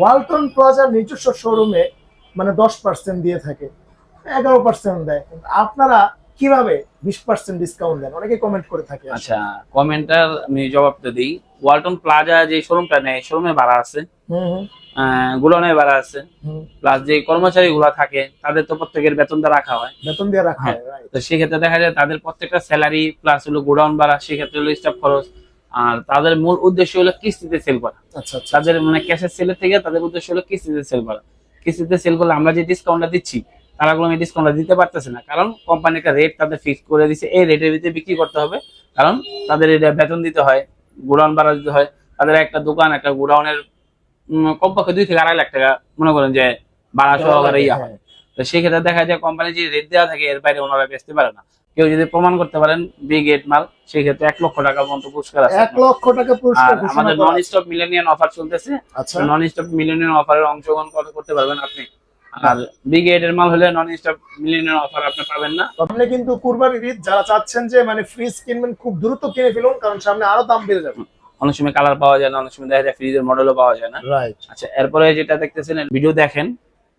ওয়ালটন প্লাজার নিজস্ব শোরুমে মানে দশ পার্সেন্ট দিয়ে থাকে। এগারো পার্সেন্ট দেয়। কিন্তু আপনারা কীভাবে বিশ পার্সেন্ট ডিসকাউন্ট দেন? অনেকে কমেন্ট করে থাকে। আচ্ছা কমেন্টার আমি জবাবটা দিই। ওয়ালটন প্লাজা যে শোরুমটা নেয় শোরুমে ভাড়া আছে। গুলনে ভাড়া আছে। প্লাস যে কর্মচারী গুলা থাকে তাদের তো প্রত্যেকের বেতনটা রাখা হয়। বেতন দিয়ে রাখা হ্যাঁ। হয় তো সেক্ষেত্রে দেখা যায় তাদের প্রত্যেকটা স্যালারি প্লাস হলো গোডাউন ভাড়া সেক্ষেত্রে হলো স্টাফ খরচ। আর তাদের মূল উদ্দেশ্য হলো কিস্তিতে সেল করা। আচ্ছা আচ্ছা। তাদের মানে ক্যাশের সেলের থেকে তাদের উদ্দেশ্য হলো কিস্তিতে সেল করা। কিস্তিতে সেল করলে আমরা যে ডিসকাউন্টটা দিচ্ছি তারা কোনো ডিসকাউন্টটা দিতে পারতেছে না। কারণ কোম্পানি একটা রেট তাদের ফিক্স করে দিচ্ছে এই রেটের ভিতরে বিক্রি করতে হবে। কারণ তাদের এটা বেতন দিতে হয় গোডাউন ভাড়া দিতে হয়। তাদের একটা দোকান একটা গোডাউনের কমপক্ষে দুই থেকে আড়াই লাখ টাকা মনে করেন যে ভাড়া সহকারে ইয়া হয়। হ্যাঁ। তো সেক্ষেত্রে দেখা যায় কোম্পানি যে রেট দেওয়া থাকে এর বাইরে ওনারা বেচতে পারে না। কেউ যদি প্রমাণ করতে পারেন বিগ এট মাল সেক্ষেত্রে এক লক্ষ টাকা পর্যন্ত পুরস্কার আছে এক লক্ষ টাকা পুরস্কার আমাদের নন স্টপ মিলেনিয়ান অফার চলতেছে। নন স্টপ মিলেনিয়ান অফারের অংশগ্রহণ কর- করতে পারবেন আপনি? আর বিগ এর মাল হলে নন স্টপ মিলেনিয়ান অফার আপনি পাবেন না। আপনি কিন্তু কুরবানির ঈদ যারা চাচ্ছেন যে মানে ফ্রিজ কিনবেন খুব দ্রুত কিনে ফেলুন কারণ সামনে আরও দাম বেড়ে যাবে। অনেক সময় কালার পাওয়া যায় না অনেক সময় দেখা যায় ফ্রিজের মডেলও পাওয়া যায় না। রাইট আচ্ছা এরপরে যেটা দেখতেছেন ভিডিও দেখেন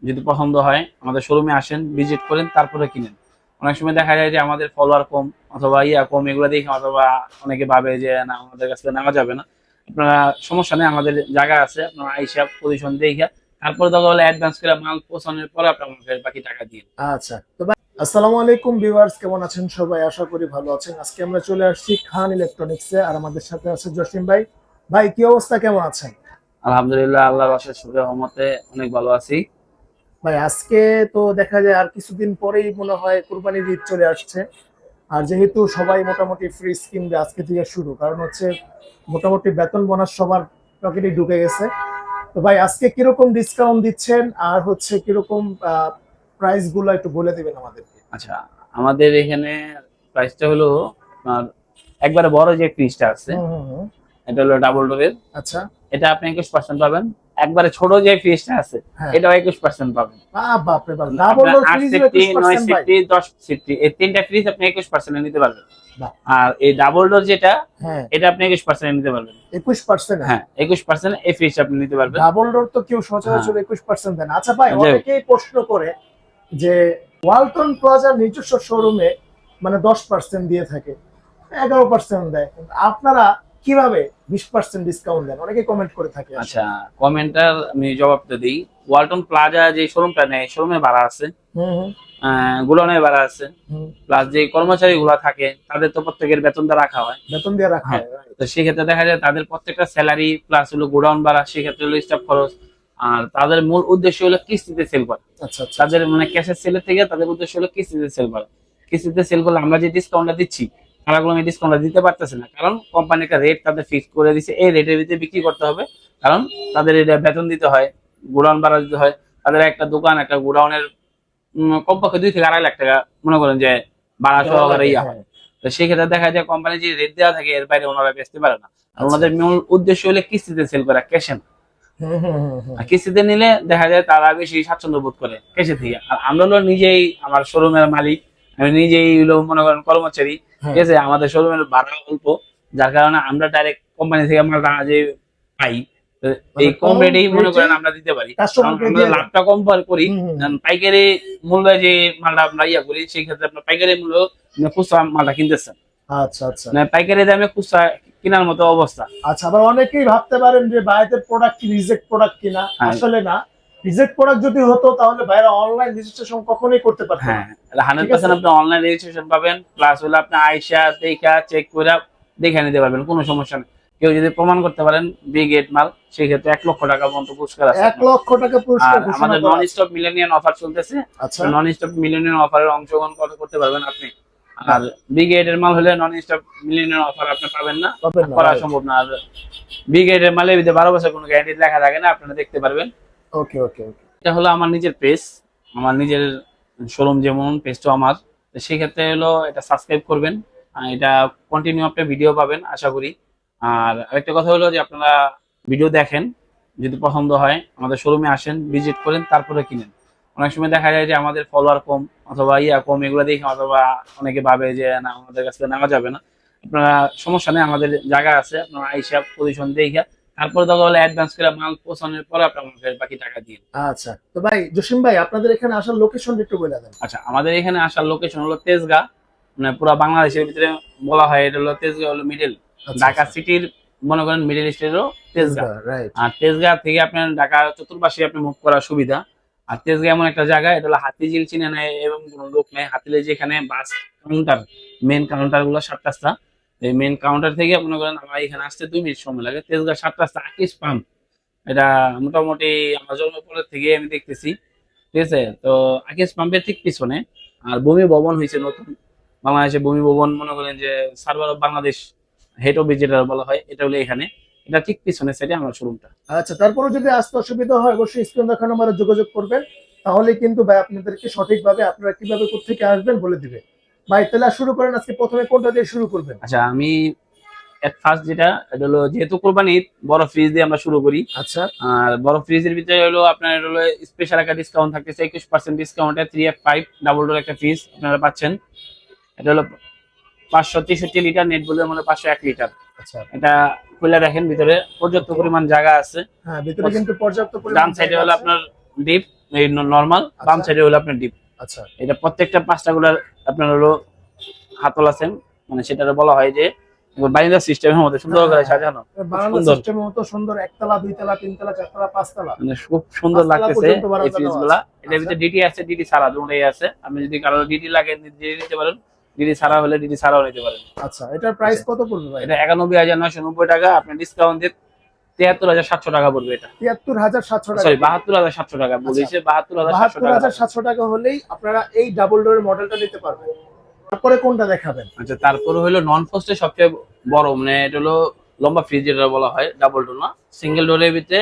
যদি পছন্দ হয় আমাদের শোরুমে আসেন ভিজিট করেন তারপরে কিনেন। অনেক সময় দেখা যায় যে আমাদের ফলোয়ার কম অথবা ইয়া কম এগুলো দেখে অথবা অনেকে ভাবে যে না আমাদের কাছে নেওয়া যাবে না। আপনারা সমস্যা নেই আমাদের জায়গা আছে আপনারা আইসা পজিশন দেখে তারপরে দরকার হলে অ্যাডভান্স করে মাল পৌঁছানোর পরে আপনি আমাকে বাকি টাকা দিন। আচ্ছা তো ভাই আসসালামু আলাইকুম ভিউয়ার্স কেমন আছেন সবাই? আশা করি ভালো আছেন। আজকে আমরা চলে আসছি খান ইলেকট্রনিক্সে আর আমাদের সাথে আছে জসিম ভাই। ভাই কি অবস্থা? কেমন আছেন? আলহামদুলিল্লাহ আল্লাহর অশেষ রহমতে অনেক ভালো আছি। ভাই আজকে তো দেখা যায় আর কিছুদিন পরেই মনে হয় কুরবানির ঈদ চলে আসছে। আর যেহেতু সবাই মোটামুটি ফ্রিজ কিনবে আজকে থেকে শুরু কারণ হচ্ছে মোটামুটি বেতন বোনাস সবার পকেটে ঢুকে গেছে। তো ভাই আজকে কীরকম ডিসকাউন্ট দিচ্ছেন? আর হচ্ছে কীরকম প্রাইসগুলো একটু বলে দিবেন আমাদেরকে। আচ্ছা আমাদের এখানে প্রাইসটা হলো আপনার একবারে বড় যে ফ্রিজটা আছে। এটা হলো ডাবল ডোরের আচ্ছা। এটা আপনি একুশ পার্সেন্ট পাবেন। একবারে ছোট যে ফ্রিজটা আছে হ্যাঁ। এটাও একুশ পার্সেন্ট পাবেন। আট সিফটি নয় সিফটি দশ সিফটি এই তিনটা ফ্রিজ আপনি একুশ পার্সেন্টে নিতে পারবেন। আর এই ডাবল ডোর যেটা হ্যাঁ। এটা আপনি একুশ পার্সেন্ট নিতে পারবেন। একুশ পার্সেন্ট হ্যাঁ একুশ পার্সেন্ট এই ফ্রিজ আপনি নিতে পারবেন। ডাবল ডোর তো কেউ সচরাচর হ্যাঁ। একুশ পার্সেন্ট দেন আচ্ছা ভাই অনেকেই প্রশ্ন করে যে ওয়ালটন প্লাজার নিজস্ব শোরুমে মানে দশ পার্সেন্ট দিয়ে থাকে এগারো পার্সেন্ট দেয়। আপনারা কীভাবে বিশ পার্সেন্ট ডিসকাউন্ট দেন? অনেকে কমেন্ট করে থাকে আচ্ছা কমেন্টার আমি জবাবটা দিই। ওয়ালটন প্লাজা যে শোরুমটা নেয় শোরুমে ভাড়া আছে। হুম হুম, গুলনে ভাড়া আছে। প্লাস যে কর্মচারী গুলা থাকে তাদের তো প্রত্যেকের বেতন বেতনটা রাখা হয়। বেতন দিয়ে রাখা হ্যাঁ। হয়? তো সেক্ষেত্রে দেখা যায় তাদের প্রত্যেকটা স্যালারি প্লাস হলো গোডাউন ভাড়া সেক্ষেত্রে হলো স্টাফ খরচ। আর তাদের মূল উদ্দেশ্য হলো কিস্তিতে সেল করা। আচ্ছা আচ্ছা। তাদের মানে ক্যাশের সেলের থেকে তাদের উদ্দেশ্য হলো কিস্তিতে সেল করা। কিস্তিতে সেল করলে আমরা যে ডিসকাউন্টটা দিচ্ছি কোনো এই ডিসকাউন্টটা দিতে পারতেছে না। কারণ কোম্পানি একটা রেট তাদের ফিক্স করে দিচ্ছে এই রেটের ভিতরে বিক্রি করতে হবে। কারণ তাদের এটা বেতন দিতে হয় গোডাউন ভাড়া দিতে হয়। তাদের একটা দোকান একটা গোডাউনের কমপক্ষে দুই থেকে আড়াই লাখ টাকা মনে করেন যে ভাড়া সহকারে ইয়া হয়। হ্যাঁ, তো সেক্ষেত্রে দেখা যায় কোম্পানি যে রেট দেওয়া থাকে এর বাইরে ওনারা বেচতে পারে না। আর আচ্ছা। ওনাদের মূল উদ্দেশ্য হলে কিস্তিতে সেল করা ক্যাশে না। কিস্তিতে নিলে দেখা যায় তারা বেশি স্বাচ্ছন্দ্য বোধ করে ক্যাশে থেকে। আর আমরা নিজেই আমার শোরুমের মালিক। আমি নিজেই হলো মনে করেন কর্মচারী হ্যাঁ। ঠিক আছে? আমাদের শোরুমের ভাড়া অল্প যার কারণে আমরা ডাইরেক্ট কোম্পানি থেকে মালটা যে পাই এই মানে কম কম রেটেই মনে করেন আমরা দিতে পারি। আমরা লাভটা কম করি। পাইকারি মূল্যে যে মালটা আমরা ইয়া করি সেই ক্ষেত্রে আপনার পাইকারি মূল্য মানে খুচরা মালটা কিনতেছেন। আচ্ছা আচ্ছা। মানে পাইকারি দামে খুচরা কেনার মতো অবস্থা। আচ্ছা আবার অনেকেই ভাবতে পারেন যে ভাইদের প্রোডাক্ট কি রিজেক্ট প্রোডাক্ট কিনা? হ্যাঁ। আসলে না। রিজেক্ট প্রোডাক্ট যদি হতো তাহলে ভাইরা অনলাইন রেজিস্ট্রেশন কখনোই করতে। হ্যাঁ হান্ড্রেড ঠিক আছে। পার্সেন্ট আপনি অনলাইন রেজিস্ট্রেশন পাবেন প্লাস হলে আপনি আইসা দেখা চেক করে দেখে নিতে পারবেন কোনো সমস্যা নেই। কেউ যদি প্রমাণ করতে পারেন বিগ এট মাল সেই ক্ষেত্রে এক লক্ষ টাকা পর্যন্ত পুরস্কার আছে এক লক্ষ টাকা পুরস্কার আমাদের নন। স্টপ মিলেনিয়ান অফার চলতেছে। নন স্টপ মিলেনিয়ান অফারের অংশগ্রহণ করতে পারবেন আপনি? আর মাল হলে নন স্টপ মিলেনিয়ান অফার আপনি পাবেন না। করা সম্ভব না। আর বিগ এট এর মালে বারো বছর কোনো গ্যারান্টি লেখা থাকে না আপনারা দেখতে পারবেন। ওকে ওকে ওকে এটা হলো আমার নিজের পেজ আমার নিজের শোরুম যেমন পেজটা আমার। সেক্ষেত্রে হলো এটা সাবস্ক্রাইব করবেন। এটা কন্টিনিউ আপনি ভিডিও পাবেন, আশা করি। আর আরেকটা কথা হলো যে আপনারা ভিডিও দেখেন, যদি পছন্দ হয়, আমাদের শোরুমে আসেন ভিজিট করেন, তারপরে কিনেন। অনেক সময় দেখা যায় যে আমাদের ফলোয়ার কম অথবা ইয়া কম, এগুলো দেখে অথবা অনেকে ভাবে যে না, আমাদের কাছে নেওয়া যাবে না। আপনারা সমস্যা নেই, আমাদের জায়গা আছে, আপনারা আইসা পজিশন দেখে তারপর দেখা হলো অ্যাডভান্স করে মাল পৌঁছানোর পরে আপনি আমাকে বাকি টাকা দিন আচ্ছা তো ভাই জসিম ভাই আপনাদের এখানে আসার লোকেশন একটু বলে দেন। আচ্ছা আমাদের এখানে আসার লোকেশন হলো তেজগাঁ। মানে পুরো বাংলাদেশের ভিতরে বলা হয় এটা হলো তেজগা হলো মিডল আচ্ছা, ঢাকা সিটির মনে করেন মিডল স্টেটও তেজগাঁ। রাইট আর তেজগাঁ থেকে আপনার ঢাকা চতুর্পাশে আপনি মুভ করার সুবিধা। আর তেজগাঁ এমন একটা জায়গা এটা হলো হাতিঝিল চিনে নেয় এবং কোনো লোক নেই। হাতিলে যেখানে বাস কাউন্টার মেন কাউন্টারগুলো সাত রাস্তা। এই মেন কাউন্টার থেকে মনে করেন আমার এখানে আসতে দুই মিনিট সময় লাগে। তেজগাঁ সাত রাস্তা আকিস পাম্প। এটা মোটামুটি আমার জন্মপরের থেকে আমি দেখতেছি। ঠিক আছে? তো আকিস পাম্পের ঠিক পিছনে আর ভূমি ভবন হয়েছে নতুন। বাংলাদেশে ভূমি ভবন মনে করেন যে server of Bangladesh head office যেটা বলা হয়, এটা হলো এখানে। এটা ঠিক পিছনে সাইডে আমার শোরুমটা আচ্ছা তারপরে যদি আসতে অসুবিধা হয়, অবশ্যই স্ক্রিন দেখানো নম্বরে যোগাযোগ করবেন। তাহলে কিন্তু ভাই আপনাদেরকে সঠিকভাবে আপনারা কীভাবে কোথেকে আসবেন বলে দিবে। ভাই তাহলে শুরু করেন আজকে প্রথমে কোনটা দিয়ে শুরু করবেন? আচ্ছা আমি এট ফার্স্ট যেটা এটা হলো যেহেতু কোরবানি বড় ফ্রিজ দিয়ে আমরা শুরু করি। আচ্ছা। আর বড় ফ্রিজের ভিতরে হলো আপনার হলো স্পেশাল একটা ডিসকাউন্ট থাকতেছে একুশ পার্সেন্ট ডিসকাউন্টে three F five double door একটা ফ্রিজ আপনারা পাচ্ছেন। এটা হলো পাঁচশো তেষট্টি লিটার নেট বলে মানে পাঁচশো এক লিটার আচ্ছা। এটা খুলে দেখেন ভিতরে পর্যাপ্ত পরিমাণ জায়গা আছে। হ্যাঁ ভিতরে কিন্তু পর্যাপ্ত ডান সাইডে হলো আপনার ডিপ নর্মাল বাম আচ্ছা। সাইডে হলো আপনার ডিপ আচ্ছা। এটা প্রত্যেকটা পাঁচটা গুলার আপনার হলো হাতল আছেন মানে সেটা বলা হয় যে বাইন্দার সিস্টেমের মধ্যে সুন্দর করে হ্যাঁ। সাজানো সিস্টেমের মতো সুন্দর একতলা দুইতলা তিনতলা চারতলা পাঁচতলা। মানে খুব সুন্দর লাগতেছে বারান্দা এই। এটার ভিতরে ডিটি আছে ডিটি ছাড়া দুটোই আছে। আপনি যদি কারও ডিটি লাগে নিতে পারেন। ডিটি হলে ডিটি নিতে পারেন। আচ্ছা এটার প্রাইস কত পড়বে ভাই? এটা একানব্বই হাজার নয়শো নব্বই টাকা। আপনি ডিসকাউন্ট দিয়ে তিয়াত্তর হাজার সাতশো টাকা পড়বে এটা। তিয়াত্তর হাজার সাতশো টাকা। সরি বাহাত্তর হাজার সাতশো টাকা বলেছে বাহাত্তর হাজার বাহাত্তর হাজার সাতশো টাকা হলেই আপনারা এই ডাবল ডোরের মডেলটা নিতে পারবেন। তারপরে কোনটা দেখাবেন? আচ্ছা তারপরে হলো নন ফোস্টের সবচেয়ে বড় মানে এটা হলো লম্বা ফ্রিজ যেটা বলা হয় ডাবল ডোর না? সিঙ্গেল ডোরের ভিতরে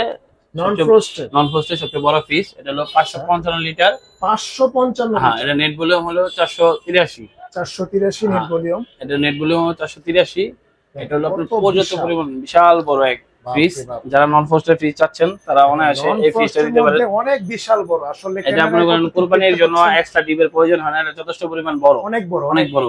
নন সবচেয়ে- বড় ফ্রিজ এটা হলো পাঁচশো পঞ্চান্ন লিটার পাঁচশো পঞ্চান্ন হ্যাঁ এটা নেট ভলিউম হলো চারশো তিরাশি। চারশো তিরাশি নেট হ্যাঁ। ভলিউম এটা নেট ভলিউম চারশো তিরাশি। এটা হলো আপনার পর্যাপ্ত পরিমাণ বিশাল বড় এক ফ্রিজ যারা নন ফোস্টের ফ্রিজ চাচ্ছেন তারা অনায়াসে এই ফ্রিজটা দিতে পারেন। অনেক বিশাল বড় আসলে এটা মনে করেন কোরবানির জন্য এক্সট্রা ডিপের প্রয়োজন হয় না এটা যথেষ্ট পরিমাণ বড়। অনেক বড় অনেক বড়।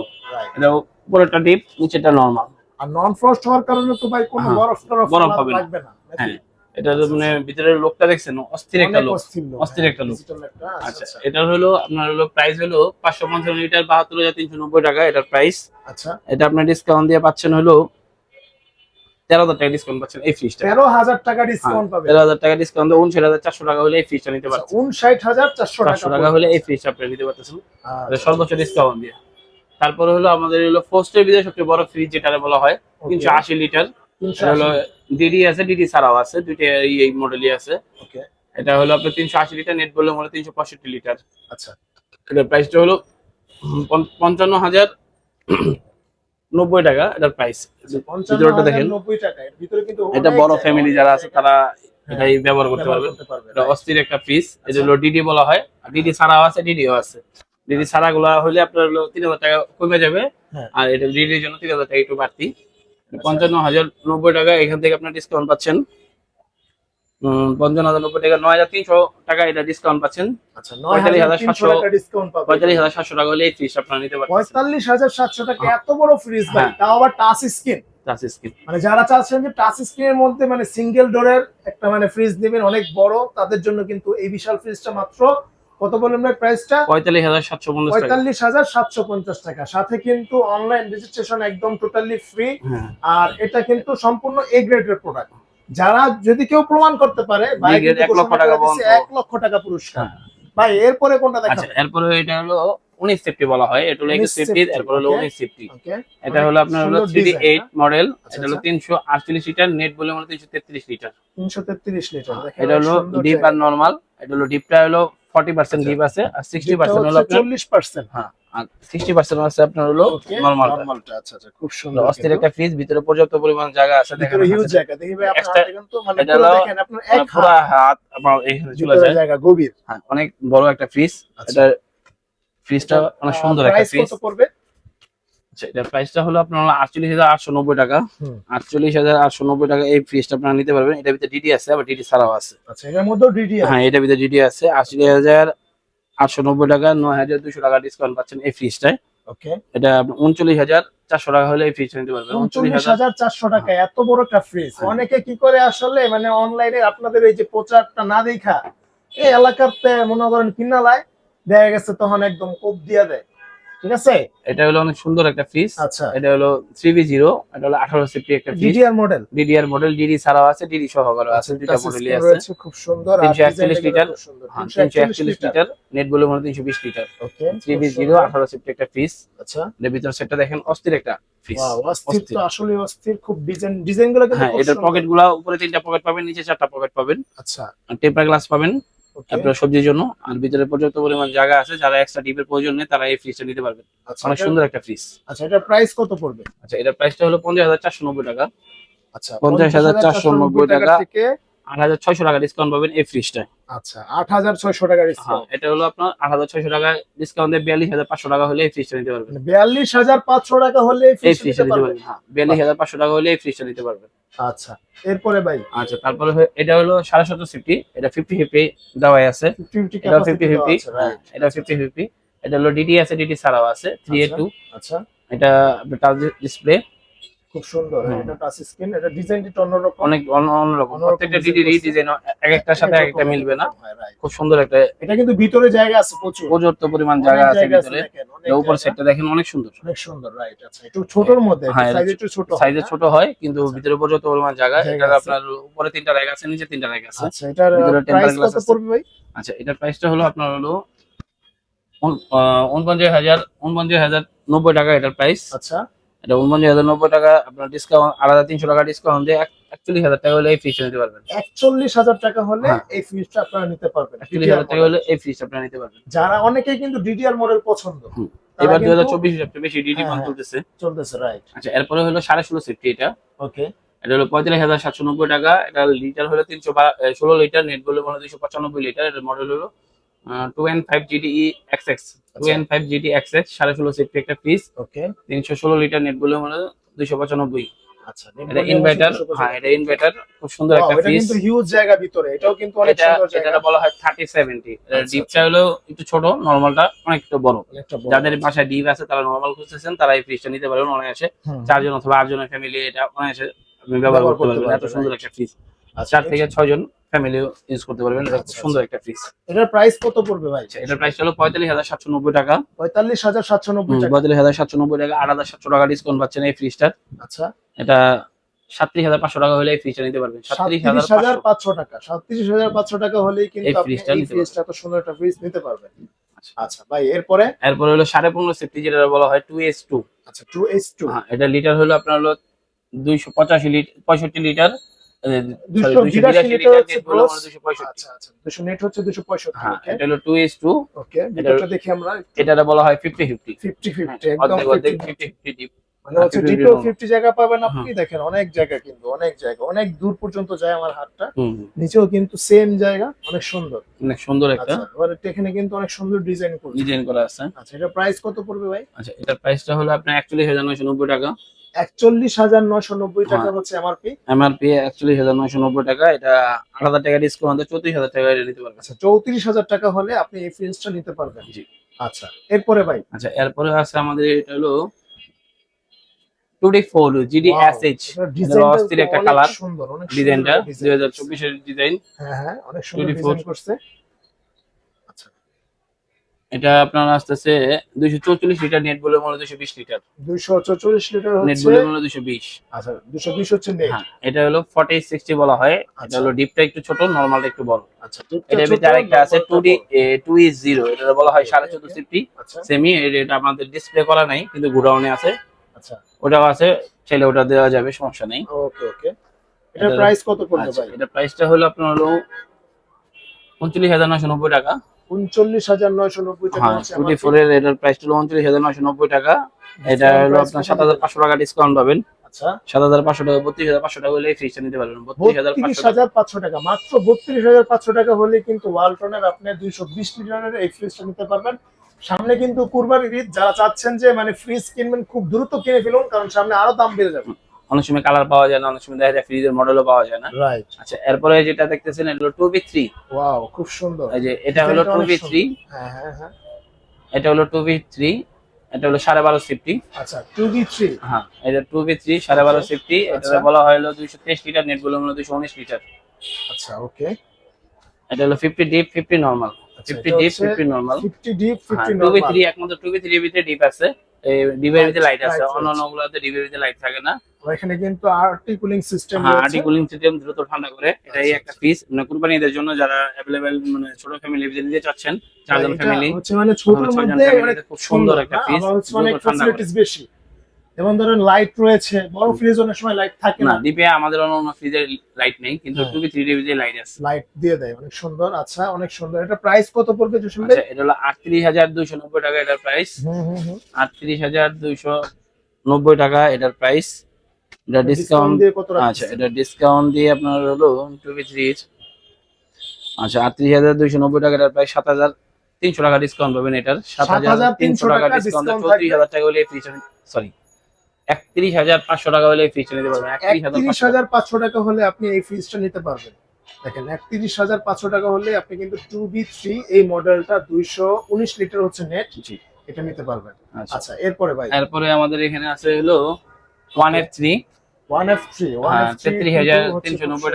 এটা উপরেরটা ডিপ নিচেরটা নর্মাল আর নন ফ্রস্ট হওয়ার কারণে তো ভাই কোনো হ্যাঁ, বরফ টরফ বরফ হবে না। লাগবে না হ্যাঁ এটা মানে ভিতরের লোকটা দেখছেন অস্থির একটা লোক। অস্থির হ্যাঁ, একটা লোক। আচ্ছা আচ্ছা আচ্ছা, এটা হলো আপনার হলো প্রাইস হলো পাঁচশো পঞ্চান্ন লিটার বাহাত্তর হাজার তিনশো নব্বই টাকা এটার প্রাইস আচ্ছা। এটা আপনার ডিসকাউন্ট দিয়ে পাচ্ছেন হলো তেরো হাজার টাকা ডিসকাউন্ট পাচ্ছেন এই ফ্রিজটা তেরো হাজার টাকা ডিসকাউন্ট পাবে তেরো হাজার টাকা ডিসকাউন্ট উনষাট হাজার চারশো টাকা হলে এই ফ্রিজটা নিতে পারছেন। উনষাট হাজার চারশো টাকা হলে এই ফ্রিজটা আপনি নিতে পারতেছেন। আচ্ছা, সর্বোচ্চ ডিসকাউন্ট দিয়ে। তারপরে হলো আমাদের হলো ফোস্টের ভিতরে সবচেয়ে বড় ফ্রিজ যেটা বলা হয় তিনশো আশি লিটার। 380 হলো ডিডি আছে ডিডি ছাড়াও আছে দুইটা এই- এই মডেলই আছে। এটা হলো আপনার তিনশো আশি লিটার নেট বললে হলো তিনশো পঁয়ষট্টি লিটার। আচ্ছা। এটার প্রাইসটা হলো পঞ্চান্ন হাজার নব্বই টাকা এটার প্রাইস পঞ্চান্ন ভিতরটা দেখেন। নব্বই টাকা ভিতরে কিন্তু এটা বড় ফ্যামিলি যারা আছে তারা হ্যাঁ, এটাই ব্যবহার করতে পারবে। এটা অস্থির একটা পিস আচ্ছা। ডিডি বলা হয় ডিডি ছাড়াও আছে ডিডিও আছে। ডিডি ছাড়া গুলা হলে আপনার হলো তিন হাজার টাকা কমে যাবে হ্যাঁ। আর এটা ডিডির জন্য তিন হাজার টাকা একটু বাড়তি। পঞ্চান্ন হাজার নব্বই টাকা এখান থেকে আপনার ডিসকাউন্ট পাচ্ছেন। পঞ্চান্ন হাজার নব্বই টাকা নয় হাজার তিনশো টাকা এটা ডিসকাউন্ট পাচ্ছেন। আচ্ছা পঁয়তাল্লিশ হাজার সাতশো- ডিসকাউন্ট পঁয়তাল্লিশ হাজার সাতশো টাকা হলে এই ফ্রিজ আপনারা নিতে পারবেন পঁয়তাল্লিশ হাজার সাতশো টাকা এত বড় ফ্রিজ ভাই হ্যাঁ। তাও আবার টাচ স্ক্রিন টাচ স্ক্রিন মানে যারা চাচ্ছেন যে টাচ স্ক্রিনের মধ্যে মানে সিঙ্গেল ডোরের একটা মানে ফ্রিজ নেবেন অনেক বড় তাদের জন্য কিন্তু এই বিশাল ফ্রিজটা মাত্র কত বললেন ভাই প্রাইসটা পঁয়তাল্লিশ হাজার সাতশো পঞ্চাশ পঁয়তাল্লিশ হাজার সাতশো পঞ্চাশ টাকা। সাথে কিন্তু অনলাইন রেজিস্ট্রেশন একদম টোটালি ফ্রি হ্যাঁ। আর এটা কিন্তু সম্পূর্ণ এ গ্রেডের প্রোডাক্ট যারা যদি কেউ প্রমাণ করতে পারে এক লক্ষ টাকা করে এক লক্ষ টাকা পুরস্কার। হ্যাঁ। ভাই এরপরে কোনটা আচ্ছা এরপরে এটা হলো উনিশ সেফটি বলা হয় এটা হলো 19 সেফটি এরপর হলো উনিশ সেফটি এটা হলো আপনার হলো থ্রি এইট মডেল আচ্ছা, এটা হলো আচ্ছা। তিনশো আটচল্লিশ লিটার নেট বলে তিনশো তেত্রিশ লিটার তিনশো তেত্রিশ লিটার এটা হলো ডিপ আর নর্মাল এটা হলো ডিপটা হলো ফর্টি পার্সেন্ট ডিপ আছে আর সিক্সটি পার্সেন্ট হলো চল্লিশ পার্সেন্ট হ্যাঁ। আর সিক্সটি পার্সেন্ট আছে আপনার হলো নর্মাল নরমালটা আচ্ছা আচ্ছা খুব সুন্দর অস্থির একটা ফ্রিজ ভিতরে পর্যাপ্ত পরিমাণ জায়গা আছে দেখেন হিউজ জায়গা দেখি ভাই আপনার কিন্তু মানে পুরো দেখেন আপনার এক পুরো হাত। হাত এখানে চলে যায়। জায়গা গভীর। হ্যাঁ অনেক বড় একটা ফ্রিজ আচ্ছা। এটা ফ্রিজটা অনেক সুন্দর একটা ফ্রিজ কত পড়বে? এটার প্রাইসটা হলো আপনার আটচল্লিশ হাজার আটশো নব্বই টাকা। আটচল্লিশ হাজার আটশো নব্বই টাকা এই ফ্রিজটা আপনারা নিতে পারবেন। এটার ভিতরে ডিডি আছে আবার ডিডি ছাড়াও আছে। আচ্ছা মধ্যেও ডিডি হ্যাঁ এটার ভিতরে ডিডি আছে। আটচল্লিশ হাজার আটশো নব্বই টাকা নয় হাজার দুশো টাকা ডিসকাউন্ট পাচ্ছেন এই ফ্রিজটায় ওকে। এটা উনচল্লিশ হাজার চারশো টাকা হলে এই ফ্রিজটা নিতে পারবেন। উনচল্লিশ হাজার চারশো টাকা এত বড় একটা ফ্রিজ হ্যাঁ। অনেকে কি করে আসলে মানে অনলাইনে আপনাদের এই যে প্রচারটা না দেখা এই এলাকাতে মনে করেন দেখা গেছে তখন একদম কোপ দিয়ে দেয়। ঠিক আছে? এটা হলো অনেক সুন্দর একটা ফ্রিজ আচ্ছা। এটা হলো থ্রি বি জিরো এটা হলো আঠারো সিফটি একটা fridge DDR model DDR model DD ছাড়াও আছে ডিডি সহকারে আছে দুইটা মডেলই আছে। খুব সুন্দর। আর 341 লিটার। খুব সুন্দর। হ্যাঁ, 341 তিনশো একচল্লিশ লিটার। নেট বলে মনে তিনশো বিশ litre. Okay three B zero আঠারো সিফটি একটা ফ্রিজ আচ্ছা। এর ভিতর সেটটা দেখেন অস্থির একটা ফ্রিজ অস্থির। তো আসলে অস্থির খুব ডিজাইন ডিজাইনগুলো কিন্তু হ্যাঁ এটার পকেটগুলা উপরে তিনটা পকেট পাবেন নিচে চারটা পকেট পাবেন। আচ্ছা। টেম্পার গ্লাস পাবেন। আপনার সবজির জন্য আর ভিতরে পর্যাপ্ত পরিমাণ জায়গা আছে যারা এক্সট্রা ডিপের প্রয়োজন নেই তারা এই ফ্রিজটা নিতে পারবেন। আচ্ছা অনেক সুন্দর একটা ফ্রিজ আচ্ছা এটা প্রাইস কত পড়বে? আচ্ছা এটার প্রাইসটা হলো পঞ্চাশ হাজার চারশো নব্বই টাকা। আচ্ছা 50,490 টাকা। থেকে আট হাজার ছয়শো টাকা ডিসকাউন্ট পাবেন এই ফ্রিজটায় আচ্ছা আট হাজার ছয়শো টাকা হ্যাঁ ডিসকাউন্ট এটা হলো আপনার আট হাজার ছয়শো টাকা ডিসকাউন্ট দিয়ে বিয়াল্লিশ হাজার পাঁচশো টাকা হলে এই ফ্রিজটা নিতে পারবেন। বিয়াল্লিশ হাজার পাঁচশো টাকা হলে এই এই ফ্রিজ ফ্রিজটা নিতে পারবেন। হ্যাঁ বিয়াল্লিশ হাজার পাঁচশো টাকা হলে এই ফ্রিজটা নিতে পারবেন। আচ্ছা এরপরে ভাই? আচ্ছা তারপরে এটা হলো সাড়ে সতেরো সিফটি এটা ফিফটি ফিফটি দেওয়াই আছে। ফিফটি ফিফটি এটা ফিফটি ফিফটি এটা ফিফটি ফিফটি এটা হলো ডিডি আছে ডিডি ছাড়াও আছে থ্রি এ টু আচ্ছা। এটা টাচ ডিসপ্লে খুব সুন্দর এটা টাচ স্ক্রিন এটা ডিজাইনটি অন্যরকম। অনেক অন্যরকম। প্রত্যেকটা design ডিডি ডিজাইন এক একটার সাথে এক একটা মিলবে না। হয়, খুব সুন্দর একটা এটা কিন্তু ভিতরে জায়গা আছে প্রচুর। পর্যাপ্ত পরিমাণ জায়গা আছে ভিতরে। উপর সেটটা দেখেন অনেক সুন্দর। অনেক সুন্দর রাইট আচ্ছা একটু ছোটর মধ্যে হ্যাঁ, সাইজ একটু ছোট হয়, সাইজে ছোট হয় কিন্তু আচ্ছা। ভিতরে পর্যাপ্ত পরিমাণ জায়গা এটা আপনার উপরে তিনটা র্যাক আছে নিচে তিনটা র্যাক আছে। আচ্ছা এটার প্রাইস glass কত। পড়বে ভাই? আচ্ছা এটার প্রাইসটা হলো আপনার হলো উনপঞ্চাশ হাজার উনপঞ্চাশ হাজার নব্বই টাকা এটার প্রাইস আচ্ছা। এটা উনপঞ্চাশ হাজার নব্বই টাকা আপনার ডিসকাউন্ট আলাদা তিনশো টাকা ডিসকাউন্ট দিয়ে একচল্লিশ হাজার টাকা হলে এই ফ্রিজটা নিতে পারবেন। একচল্লিশ হাজার টাকা হলে হ্যাঁ। এই ফ্রিজটা আপনারা নিতে পারবেন। একচল্লিশ হাজার টাকা হলে এই ফ্রিজটা আপনারা নিতে পারবেন। যারা অনেকে কিন্তু ডিডিআর মডেল পছন্দ। এবার দুই হাজার চব্বিশ সবচেয়ে বেশি ডিডি হ্যাঁ, মান হ্যাঁ। চলতেছে। চলতেছে রাইট আচ্ছা এরপরে হলো সাড়ে ষোলো সেফটি এটা। ওকে এটা হলো পঁয়তাল্লিশ হাজার সাতশো নব্বই টাকা। এটা লিটার হলো তিনশো ষোলো লিটার নেট বলে মনে দুইশো পঁচানব্বই লিটার এটার মডেল হলো two N five X X two N five GD X X সাড়ে ষোলো সেফটি একটা পিস ওকে। তিনশো ষোলো লিটার নেট বলে মনে দুইশো পঁচানব্বই। আচ্ছা এটা ইনভার্টার হ্যাঁ এটা ইনভার্টার খুব সুন্দর Wow, একটা পিস কিন্তু হিউজ জায়গা ভিতরে এটাও কিন্তু অনেক সুন্দর জায়গা। এটা বলা হয় সেভেন্টি আচ্ছা, ডিপটা হলো একটু ছোট নর্মালটা অনেক বড়। অনেকটা বড়। যাদের বাসায় ডিপ আছে তারা নর্মাল খুঁজতেছেন তারা এই ফ্রিজটা নিতে পারবেন অনায়াসে। হুম। চারজন অথবা আটজনের ফ্যামিলি এটা অনায়াসে আপনি ব্যবহার করতে পারবেন। এত সুন্দর একটা ফ্রিজ আচ্ছা, চার থেকে ছয় জন ফ্যামিলি ইউজ করতে পারবেন। এটা আচ্ছা, সুন্দর একটা ফ্রিজ এটার প্রাইস কত পড়বে ভাই? এটার প্রাইস হলো পঁয়তাল্লিশ হাজার সাতশো নব্বই টাকা। পঁয়তাল্লিশ হাজার সাতশো নব্বই টাকা। পঁয়তাল্লিশ হাজার সাতশো নব্বই টাকা আট হাজার সাতশো টাকা ডিসকাউন্ট পাচ্ছেন এই ফ্রিজটার আচ্ছা। এটা সাতত্রিশ হাজার পাঁচশো টাকা হলে এই ফ্রিজটা নিতে পারবেন। সাতত্রিশ সাতত্রিশ হাজার হাজার পাঁচশো টাকা সাতত্রিশ হাজার পাঁচশো টাকা হলেই কিন্তু আপনি এই ফ্রিজটা এত সুন্দর একটা ফ্রিজ নিতে পারবেন। আচ্ছা। ভাই এরপরে? এরপরে হলো সাড়ে পনেরো সেফটি যেটা বলা হয় টু এস টু আচ্ছা টু এইচ টু এটা লিটার হলো আপনার হলো দুইশো পঁচাশি লিটার পঁয়ষট্টি লিটার দুশো বিরাশি লিটার হচ্ছে gross। দুইশো পঁয়ষট্টি। আচ্ছা আচ্ছা দুশো নেট হচ্ছে দুশো পঁয়ষট্টি হ্যাঁ ওকে এটা টু এস টু ওকে ভিতরটা দেখি আমরা এটা বলা হয় ফিফটি ফিফটি ফিফটি ফিফটি একদম অর্ধেক অর্ধেক 50 ফিফটি ফিফটি মানে হচ্ছে ডিপেও ফিফটি জায়গা পাবেন আপনি। দেখেন অনেক জায়গা কিন্তু অনেক জায়গা অনেক দূর পর্যন্ত যায় আমার হাতটা। হুম নিচেও কিন্তু সেম জায়গা অনেক সুন্দর। অনেক সুন্দর একটা। আচ্ছা এবার এখানে কিন্তু অনেক সুন্দর ডিজাইন করছে। ডিজাইন করা আছে। আচ্ছা এটা প্রাইস কত পড়বে ভাই? আচ্ছা এটার প্রাইসটা হলো আপনার একচল্লিশ হাজার নয়শো নব্বই টাকা। একচল্লিশ হাজার নয়শো নব্বই টাকা হ্যাঁ। হচ্ছে এমআরপি এমআরপি একচল্লিশ হাজার নয়শো নব্বই টাকা এটা আট হাজার টাকা ডিসকাউন্ট চৌত্রিশ হাজার টাকা এটা নিতে পারবেন। আচ্ছা চৌত্রিশ হাজার টাকা হলে আপনি এই ফ্রিজটা নিতে পারবেন। জি। আচ্ছা এরপরে ভাই? আচ্ছা এরপরে আছে আমাদের এটা হলো two D four GD Wow, S H অস্থির একটা colour, সুন্দর অনেক ডিজাইনটা দুই হাজার চব্বিশের ডিজাইন হ্যাঁ হ্যাঁ অনেক সুন্দর 24 ডিজাইন করছে। এটা আপনার আসতেছে দুইশো চৌচল্লিশ লিটার নেট বলে মনে দুইশো বিশ লিটার। দুইশো চৌচল্লিশ লিটার নেট বলে মনে দুইশো বিশ। আচ্ছা দুশো বিশ হচ্ছে নেট হ্যাঁ এটা হলো ফর্টি সিক্সটি বলা হয়। এটা আচ্ছা। হলো ডিপটা একটু ছোট নর্মালটা একটু বড়। আচ্ছা ছোট, ভিতরে আরেকটা আছে two D two E zero এটা বলা হয় সাড়ে চোদ্দ সিফটি আচ্ছা। সেমি এটা আমাদের ডিসপ্লে করা নাই কিন্তু গুডাউনে আছে। আচ্ছা। ওটাও আছে ছেলে ওটা দেওয়া যাবে সমস্যা নেই। ওকে ওকে এটা- প্রাইস কত পড়বে আচ্ছা ভাই? এটা প্রাইসটা হলো আপনার হলো উনচল্লিশ হাজার নয়শো নব্বই টাকা। উনচল্লিশ হাজার নয়শো নব্বই টাকা হ্যাঁ হচ্ছে টুটি MRP ফোর এর এটার প্রাইস হলো উনচল্লিশ হাজার নয়শো নব্বই টাকা। এটা হলো আপনার সাত হাজার পাঁচশো টাকা ডিসকাউন্ট পাবেন। আচ্ছা। সাত হাজার পাঁচশো টাকা বত্রিশ হাজার পাঁচশো টাকা হলে ফ্রিজটা নিতে পারবেন। হাজার বত্রিশ হাজার পাঁচশো টাকা মাত্র বত্রিশ হাজার পাঁচশো টাকা হলে কিন্তু ওয়ালটনের আপনি দুইশো বিশ লিটারের এই ফ্রিজটা নিতে পারবেন। সামনে কিন্তু কুরবানির ঈদ যারা চাচ্ছেন যে মানে ফ্রিজ কিনবেন খুব দ্রুত কিনে ফেলুন কারণ সামনে আরও দাম বেড়ে যাবে। অনেক সময় কালার পাওয়া যায় না অনেক সময় দেখা যায় ফ্রিজের মডেলও পাওয়া যায় না। রাইট আচ্ছা এরপরে যেটা দেখতেছেন এটা হলো টু বি থ্রি ওয়াও খুব সুন্দর। এই যে এটা হলো টু বি থ্রি হ্যাঁ হ্যাঁ হ্যাঁ। এটা হলো টু বি থ্রি এটা হলো সাড়ে বারো সিফটি আচ্ছা টু বি থ্রি হ্যাঁ এটা টু বি থ্রি সাড়ে বারো সিফটি এটা আচ্ছা। বলা হলো দুইশো তেইশ লিটার নেট বলে হলো দুইশো উনিশ লিটার। আচ্ছা ওকে এটা হলো fifty deep fifty normal fifty deep fifty normal fifty deep fifty two B three একমাত্র টু বি থ্রি ভিতরে ডিপ আছে। এই ডিপের ভিতরে লাইট আছে। অন্য। অন্য গুলাতে ডিপের ভিতরে লাইট থাকে না। এখানে কিন্তু আরটি কুলিং সিস্টেম হ্যাঁ আর্টি কুলিং সিস্টেম দ্রুত ঠান্ডা করে। এটাই আচ্ছা, একটা পিস মানে কুরবানিদের জন্য যারা অ্যাভেলেবেল মানে ছোট ফ্যামিলি নিতে চাচ্ছেন চারজন ফ্যামিলি হচ্ছে মানে ছোটর মধ্যে মানে খুব সুন্দর একটা না? piece, আবার অনেক দ্রুত ঠান্ডা করে। ফ্যাসিলিটিস বেশি। যেমন ধরেন লাইট রয়েছে বড় ফ্রিজ অনেক সময় লাইট থাকে না ডিপে আমাদের অন্য ফ্রিজের লাইট নেই কিন্তু হ্যাঁ। টু বি থ্রি ডিপে লাইট আছে। লাইট দিয়ে দেয় অনেক সুন্দর। আচ্ছা অনেক সুন্দর। এটা প্রাইস কত পড়বে জসিম ভাই? আচ্ছা এটা হলো আটত্রিশ হাজার দুইশো নব্বই টাকা এটার প্রাইস হুম হুম হুম। আটত্রিশ হাজার দুইশো নব্বই টাকা এটার প্রাইস এটা ডিসকাউন্ট দিয়ে কত? আচ্ছা এটা ডিসকাউন্ট দিয়ে আপনার হলো টু বি আচ্ছা আটত্রিশ হাজার দুইশো নব্বই টাকা এটার প্রায় সাত হাজার তিনশো টাকা ডিসকাউন্ট পাবেন এটার। সাত হাজার তিনশো 7,300 টাকা ডিসকাউন্ট চৌত্রিশ হাজার টাকা হলে ফ্রিজ সরি একত্রিশ হাজার পাঁচশো টাকা হলে ফ্রিজ নিতে পারবেন। একত্রিশ হাজার পাঁচশো টাকা। হলে আপনি এই ফ্রিজটা নিতে পারবেন। দেখেন একত্রিশ হাজার পাঁচশো টাকা হলে আপনি কিন্তু টু বি থ্রি এই মডেলটা দুইশো উনিশ লিটার হচ্ছে নেট এটা নিতে পারবেন। আচ্ছা। আচ্ছা এরপরে ভাই? এরপরে আমাদের এখানে আছে হলো ওয়ান এফ থ্রি হ্যাঁ,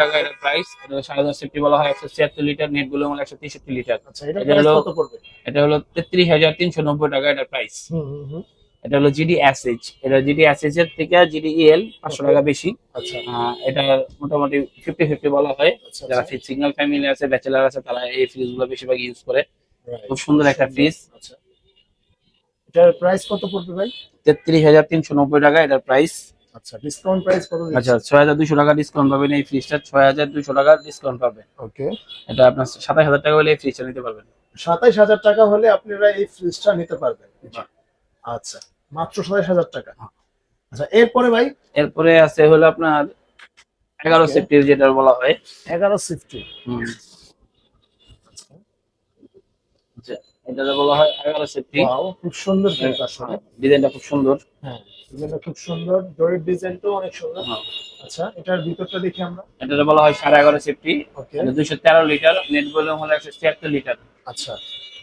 টাকা প্রাইস সাড়ে দশ সেফটি বলা হয় একশো ছিয়াত্তর লিটার নেটগুলো একশো তেষট্টি লিটার আচ্ছা এটা এটা হলো- এটা হলো তেত্রিশ হাজার তিনশো নব্বই টাকা এটার প্রাইস এটা হলো জিডি এসএইচ এটা জিডি এসএইচ এর থেকে জিডি ইএল পাঁচশো টাকা বেশি। এটা মোটামুটি ফিফটি ফিফটি বলা হয়। যারা সিগন্যাল ফ্যামিলি আছে ব্যাচেলার আছে তারা এই ফ্রিজগুলো বেশিরভাগ ইউজ করে। খুব সুন্দর একটা ফ্রিজ আচ্ছা। এটার প্রাইস কত পড়বে ভাই? তেত্রিশ হাজার তিনশো নব্বই টাকা এটার প্রাইস আচ্ছা ডিসকাউন্ট প্রাইস কত আচ্ছা ছয় হাজার দুশো টাকা ডিসকাউন্ট পাবেন এই ফ্রিজটা ছয় হাজার দুশো টাকা ডিসকাউন্ট পাবে। ওকে। এটা আপনার সাতাশ হাজার টাকা হলে এই ফ্রিজটা নিতে পারবেন। সাতাইশ হাজার টাকা হলে আপনারা এই ফ্রিজটা নিতে পারবেন। আচ্ছা মাত্র সাতাইশ হাজার টাকা। আচ্ছা এরপরে ভাই? এরপরে আছে হলো আপনার এগারো Okay. সেফটির যেটা বলা হয়। এগারো সিফটি হুম। আচ্ছা, এটা বলা হয় এগারো সেফটি ওয়াও খুব সুন্দর ডিজাইনটা খুব সুন্দর। হ্যাঁ। ডিজাইনটা খুব সুন্দর। দড়ির ডিজাইনটাও অনেক সুন্দর। হ্যাঁ। আচ্ছা এটার ভিতরটা দেখি আমরা। এটা বলা হয় সাড়ে এগারো সেফটি এটা দুশো তেরো লিটার নেট ভলিউম হলো একশো ছিয়াত্তর লিটার। আচ্ছা।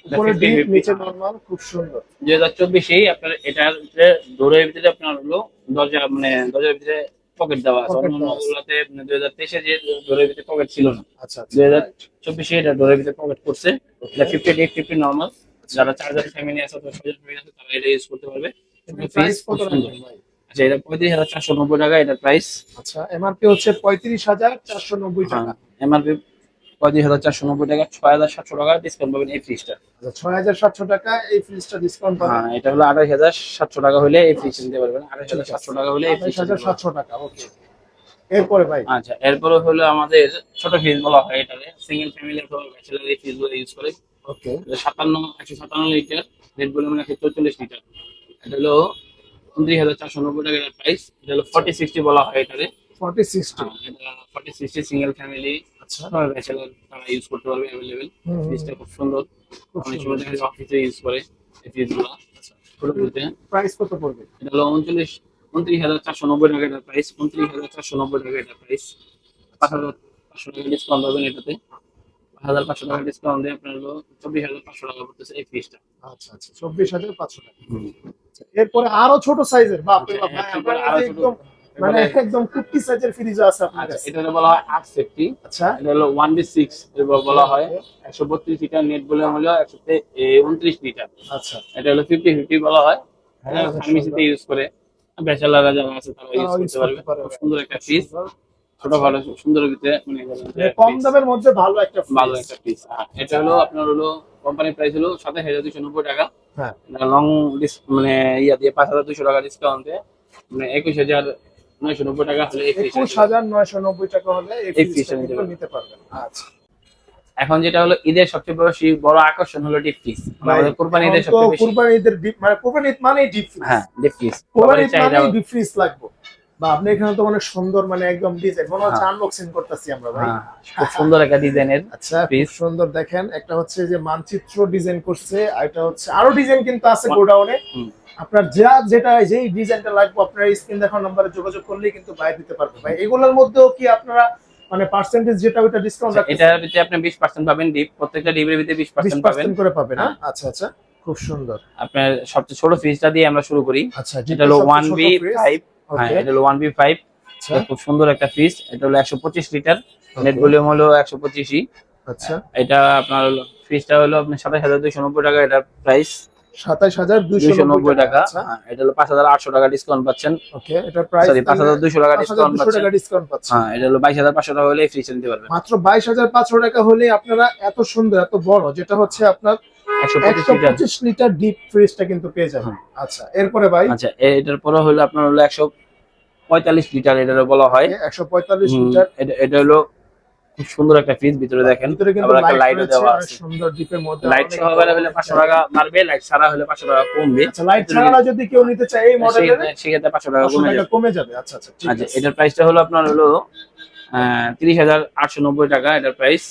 উপরে 50, ডিপ 50 নিচে নরমাল খুব সুন্দর। দুই হাজার চব্বিশেই আপনার এটার ভিতরে ডোরের ভিতরে আপনার হলো দরজা মানে দরজার ভিতরে পকেট দেওয়া আছে। Pocket অন্য দেওয়া আছে। দুই হাজার তেইশে যে ডোরের ভিতরে পকেট ছিল না। আচ্ছা আচ্ছা। দুই হাজার. চব্বিশে এটা ডোরের ভিতরে পকেট করছে। এটা ফিফটি এইট ফিফটি নর্মাল যারা চার্জার ফ্যামিলি আছে অথবা ফ্যামিলি আছে তারা এটা ইউজ করতে পারবে। প্রাইস কত রাখবেন ভাই? আচ্ছা এটা পঁয়ত্রিশ হাজার চারশো নব্বই টাকা এটার প্রাইস আচ্ছা এমআরপি হচ্ছে পঁয়ত্রিশ হাজার চারশো নব্বই টাকা। এমআরপি পঁয়ত্রিশ হাজার চারশো নব্বই টাকা ছয় হাজার সাতশো টাকা ডিসকাউন্ট পাবেন এই ফ্রিজটা আচ্ছা ছয় হাজার সাতশো টাকা এই ফ্রিজটা ডিসকাউন্ট পাবেন। হ্যাঁ এটা হলো আঠাশ হাজার সাতশো টাকা হলে এই ফ্রিজ নিতে পারবেন। আঠাশ হাজার সাতশো টাকা হলে আঠাশ হাজার সাতশো টাকা ওকে এরপরে ভাই? আচ্ছা এরপরে হলো আমাদের ছোট ফ্রিজ বলা হয় এটাকে। সিঙ্গেল ফ্যামিলি অথবা ব্যাচেলার এই ফ্রিজ ইউজ করে। ওকে সাতান্ন একশো সাতান্ন লিটার রেড বলে মানে একশো চল্লিশ লিটার এটা হলো উনত্রিশ হাজার চারশো নব্বই টাকা প্রাইস এটা হলো ফর্টি সিক্সটি বলা হয় এটারে। ফর্টি সিক্সটি হ্যাঁ, এটা ফর্টি সিক্সটি সিঙ্গেল ফ্যামিলি আচ্ছা। ব্যাচেলার তারা ইউজ করতে পারবে অ্যাভেলেবেল ফ্রিজটা খুব সুন্দর। অনেক সময় দেখা যায় অফিসে ইউজ করে এই ফ্রিজগুলো ছোটগুলোতে প্রাইস কত পড়বে? এটা হলো উনচল্লিশ উনত্রিশ হাজার চারশো নব্বই টাকা এটার প্রাইস উনত্রিশ হাজার চারশো নব্বই টাকা এটার প্রাইস পাঁচ হাজার পাঁচশো টাকা ডিসকাউন্ট পাবেন এটাতে। পাঁচ হাজার পাঁচশো টাকা ডিসকাউন্ট দিয়ে আপনার হলো চব্বিশ হাজার পাঁচশো টাকা পড়তেছে এই ফ্রিজটা আচ্ছা আচ্ছা। চব্বিশ হাজার পাঁচশো টাকা। এরপরে আরও ছোট সাইজের বাপ আরও একদম মানে একদম কুট্টি সাইজের ফ্রিজ আছে আপনার আচ্ছা কাছে। এটা হলো বলা হয় আট সেফটি। আচ্ছা। এটা হলো ওয়ান বি সিক্স বলা হয় একশো বত্রিশ লিটার নেট বলে হলো একশো উনত্রিশ লিটার। আচ্ছা। এটা হলো ফিফটি ফিফটি বলা হয়। হ্যাঁ, ফার্মেসিতে ইউজ করে। ব্যাচেলাররা যারা আছে তারা ইউজ করতে পারবে। খুব সুন্দর একটা ফ্রিজ ছোট ভালো সুন্দর ভিতরে মানে কম দামের মধ্যে ভালো একটা ভালো একটা পিস এটা হলো আপনার হলো কোম্পানির প্রাইস হলো সাতাশ হাজার দুশো নব্বই টাকা। হ্যাঁ। লং মানে ইয়া দিয়ে পাঁচ হাজার দুশো টাকা ডিসকাউন্টে মানে একুশ হাজার নয়শো নব্বই টাকা হলে একুশ হাজার নয়শো নব্বই টাকা হলে এই নিতে পারবেন। আচ্ছা। এখন যেটা হলো ঈদের সবচেয়ে বেশি বড় আকর্ষণ হলো ডিপ ফ্রিজ আমাদের কোরবানি ঈদের সবচেয়ে বেশি কুরবানি ঈদের মানে কুরবানি ঈদ মানেই ডিপ ফ্রিজ হ্যাঁ ডিপ ফ্রিজ কোরবানি ঈদ মানে ডিপ ফ্রিজ লাগবে। বা আপনি এখানে তো অনেক সুন্দর মানে একদম ডিজাইন মনে হচ্ছে হ্যাঁ। আনবক্সিং করতেছি আমরা ভাই। হ্যাঁ, খুব সুন্দর একটা ডিজাইনের আচ্ছা খুব সুন্দর দেখেন একটা হচ্ছে যে মানচিত্র ডিজাইন করছে আর হচ্ছে আরও ডিজাইন কিন্তু আছে গোডাউনে। আপনার যা যেটা যেই ডিজাইনটা লাগবে আপনার স্ক্রিন দেখার নম্বরে যোগাযোগ করলেই কিন্তু বাই দিতে পারবে ভাই। এগুলোর মধ্যেও কি আপনারা মানে পার্সেন্টেজ যেটা ওটা ডিসকাউন্ট আচ্ছা, রাখছেন এটার ভিতরে আপনি 20% পাবেন ডিপ প্রত্যেকটা ডিপের ভিতরে 20 পার্সেন্ট পাবেন। করে পাবেন না আচ্ছা আচ্ছা খুব সুন্দর। আপনার সবচেয়ে ছোট ফিজটা দিয়ে আমরা শুরু করি। আচ্ছা যেটা হলো 1B 5 হ্যাঁ এটা হলো ওয়ান বি ফাইভ খুব সুন্দর একটা ফ্রিজ এটা হলো একশো পঁচিশ লিটার নেট ভলিউম হলো একশো পঁচিশই। আচ্ছা। এটা আপনার ফ্রিজটা হলো আপনার সাতাশ হাজার দুইশো নব্বই টাকা এটার প্রাইস সাতাশ হাজার দুইশো নব্বই টাকা। হ্যাঁ, এটা হলো পাঁচ হাজার আটশো টাকা ডিসকাউন্ট পাচ্ছেন। ওকে এটা প্রাইস সরি পাঁচ হাজার দুইশো টাকা ডিসকাউন্ট টাকা ডিসকাউন্ট পাচ্ছেন। হ্যাঁ এটা হলো বাইশ হাজার পাঁচশো টাকা হলে ফ্রিজ নিতে পারবেন। মাত্র বাইশ হাজার পাঁচশো টাকা হলে আপনারা এত সুন্দর এত বড় যেটা হচ্ছে আপনার একশো পঁচিশ একশো লিটার। পঁচিশ লিটার ডিপ ফ্রিজটা কিন্তু পেয়ে যাবেন। আচ্ছা এরপরে ভাই? আচ্ছা এটার পরে হলো আপনার হলো একশো পঁয়তাল্লিশ লিটার এটারও বলা হয়। একশো পঁয়তাল্লিশ হুম, লিটার। এটা হলো খুব সুন্দর একটা ফ্রিজ ভিতরে দেখেন। ভিতরে কিন্তু আবার একটা লাইট লাইটও দেওয়া আছে। সুন্দর ডিপের মধ্যে লাইট সহকারে হলে বড় পাঁচশো একটা- টাকা মারবে লাইট ছাড়া হলে পাঁচশো টাকা কমবে। আচ্ছা লাইট ছাড়া যদি কেউ নিতে চায় এই মডেলের সেক্ষেত্রে- সেক্ষেত্রে পাঁচশো টাকা কমে যাবে। কমে যাবে। আচ্ছা আচ্ছা ঠিক আচ্ছা আছে। এটার প্রাইসটা হলো আপনার হলো তিরিশ হাজার আটশো নব্বই টাকা এটার প্রাইস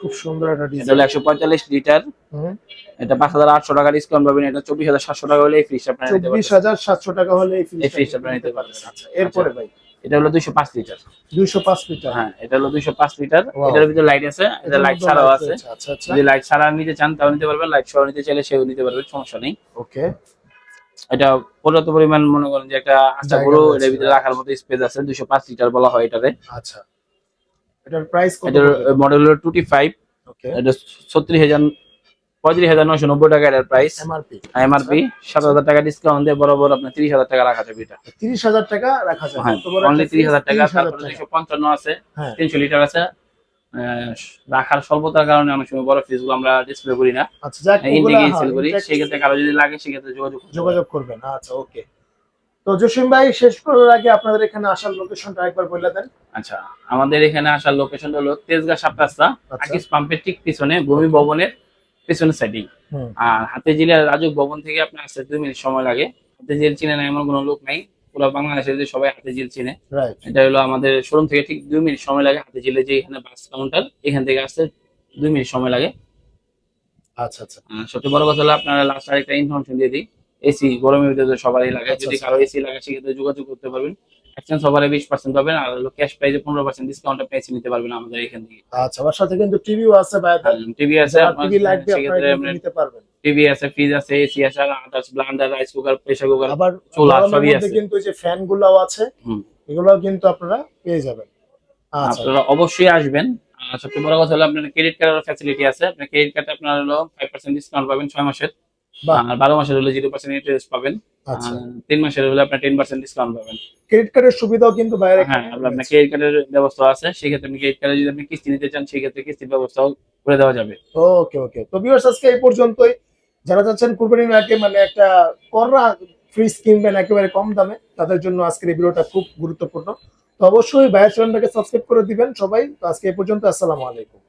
খুব সুন্দর এটা হলো একশো পঁয়তাল্লিশ লিটার এটা পাঁচ হাজার আটশো টাকা ডিসকাউন্ট পাবেন এটা চব্বিশ হাজার সাতশো টাকা হলে এই ফ্রিজটা আপনারা নিতে চব্বিশ হাজার সাতশো টাকা হলে এই ফ্রিজটা নিতে পারবেন। আচ্ছা এরপরে ভাই? এটা হলো দুইশো পাঁচ লিটার দুইশো পাঁচ লিটার হ্যাঁ এটা হলো দুইশো পাঁচ লিটার এটার ভিতরে লাইট আছে এটা লাইট ছাড়াও আছে। রয়েছে, আচ্ছা আচ্ছা। যদি লাইট ছাড়া নিতে চান তাও নিতে পারবেন। লাইট সহ নিতে চাইলে সেও নিতে পারবেন সমস্যা নেই। ওকে। এটা পর্যাপ্ত পরিমাণ মনে করেন যে একটা আচ্ছা এটার ভিতরে রাখার মতো স্পেস আছে দুইশো পাঁচ লিটার বলা হয় এটাতে। আচ্ছা। এটার প্রাইস কত এটার মডেল হলো ওকে এটা টাকা এটার প্রাইস এমআরপি এমআরপি সাত হাজার টাকা ডিসকাউন্ট দিয়ে বরাবর টাকা রাখা যাবে এটা। তিরিশ হাজার টাকা রাখা হ্যাঁ অনলি টাকা 30,000 তারপরে আছে হ্যাঁ। তিনশো লিটার আছে। রাখার স্বল্পতার কারণে অনেক সময় বড় ফ্রিজগুলো আমরা ডিসপ্লে করি না। আচ্ছা যাক হ্যাঁ, সেল করি সেক্ষেত্রে কারও যদি লাগে সেক্ষেত্রে যোগাযোগ যোগাযোগ করবেন আচ্ছা ওকে তো জসিম ভাই শেষ করার আগে আপনাদের এখানে আসার লোকেশনটা একবার বলে দেন। আচ্ছা আমাদের এখানে আসার লোকেশন হলো তেজগাঁ সাত রাস্তা আচ্ছা। আকিস পাম্পের ঠিক পিছনে ভূমি ভবনের পিছনের সাইডে আর হাতে জিলার রাজুক ভবন থেকে আপনার আসতে দুই মিনিট সময় লাগে। হাতে জেল চিনে না এমন কোনো লোক নাই। পুরো বাংলাদেশের যে সবাই হাতে জিল চিনে এটা হলো আমাদের শোরুম থেকে ঠিক দুই মিনিট সময় লাগে হাতে জিলে যে এখানে বাস কাউন্টার এখান থেকে আসতে দুই মিনিট সময় লাগে। আচ্ছা আচ্ছা। সবচেয়ে বড় কথা হলো আপনারা লাস্ট আরেকটা ইনফরমেশন দিয়ে দিই। এসি গরমের ভিতরে সবারই লাগে। আচ্ছা, যদি আচ্ছা। কারও এসি লাগে সেক্ষেত্রে যোগাযোগ করতে পারবেন। এক্সচেঞ্জ অফারে বিশ পার্সেন্ট পাবেন আর হলো ক্যাশ প্রাইসে পনেরো পার্সেন্ট ডিসকাউন্ট আপনি এসি নিতে পারবেন আমাদের এখান থেকে। আচ্ছা আমার সাথে কিন্তু টিভিও আছে টিভি আছে টিভি সেক্ষেত্রে নিতে পারবেন। টিভি আছে ফ্রিজ আছে এসি আছে others blender rice cooker pressure cooker আবার চুলা সবই আছে। কিন্তু যে ফ্যান গুলাও আছে। এগুলোও কিন্তু আপনারা পেয়ে যাবেন। আচ্ছা। আপনারা অবশ্যই আসবেন। সবচেয়ে বড় কথা হলো আপনার ক্রেডিট কার্ডের ফ্যাসিলিটি আছে। আপনার ক্রেডিট কার্ডে আপনার হলো ফাইভ পার্সেন্ট ডিসকাউন্ট পাবেন ছয় মাসের। আর বারো মাসের হলে জিরো পার্সেন্ট ইন্টারেস্ট পাবেন। আচ্ছা। তিন মাসের হলে আপনার টেন পার্সেন্ট ডিসকাউন্ট পাবেন। ক্রেডিট কার্ডের সুবিধাও কিন্তু বাইরে হ্যাঁ আপনার ক্রেডিট কার্ডের ব্যবস্থা আছে। সেক্ষেত্রে আপনি ক্রেডিট কার্ডে যদি আপনি কিস্তি নিতে চান সেক্ষেত্রে কিস্তির ব্যবস্থাও করে দেওয়া যাবে। ওকে ওকে তো ভিউয়ার্স আজকে এই পর্যন্তই। যারা চাচ্ছেন কুরবানির আগে মানে একটা কররা ফ্রিজ কিনবেন একেবারে কম দামে তাদের জন্য আজকের এই ভিডিওটা খুব গুরুত্বপূর্ণ। তো অবশ্যই ভাইয়ের চ্যানেলটাকে সাবস্ক্রাইব করে দিবেন সবাই। তো আজকে এই পর্যন্ত আসসালামু আলাইকুম।